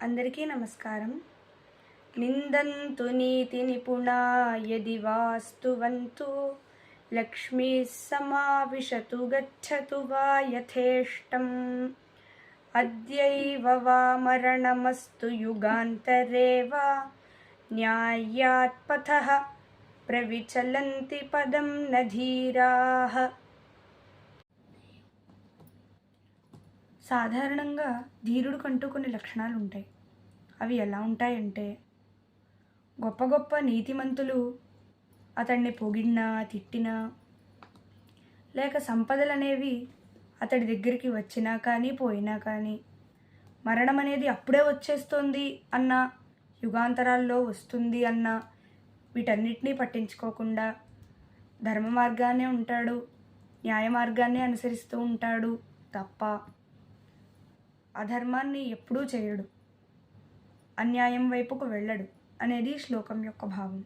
అందరికీ నమస్కారం నిందంతు నీతి నిపుణా యది వాస్తువంతు లక్ష్మీ సమావిశతు గచ్చతు వా యథేష్టం అద్యైవ వా మరణమస్తు యుగాంతరే వా న్యాయాత్పథః ప్రవిచలంతి పదం నధీరాః సాధారణంగా ధీరుడికంటూ కొన్ని లక్షణాలు ఉంటాయి అవి ఎలా ఉంటాయంటే గొప్ప గొప్ప నీతిమంతులు అతన్ని పొగిడినా తిట్టినా లేక సంపదలు అనేవి అతడి దగ్గరికి వచ్చినా కానీ పోయినా కానీ మరణం అనేది అప్పుడే వచ్చేస్తుంది అన్న యుగాంతరాల్లో వస్తుంది అన్న వీటన్నిటినీ పట్టించుకోకుండా ధర్మ మార్గాన్నే ఉంటాడు న్యాయ మార్గాన్ని అనుసరిస్తూ ఉంటాడు తప్ప అధర్మాన్ని ఎప్పుడూ చేయడు. అన్యాయం వైపుకు వెళ్ళడు. అనేది శ్లోకం యొక్క భావం.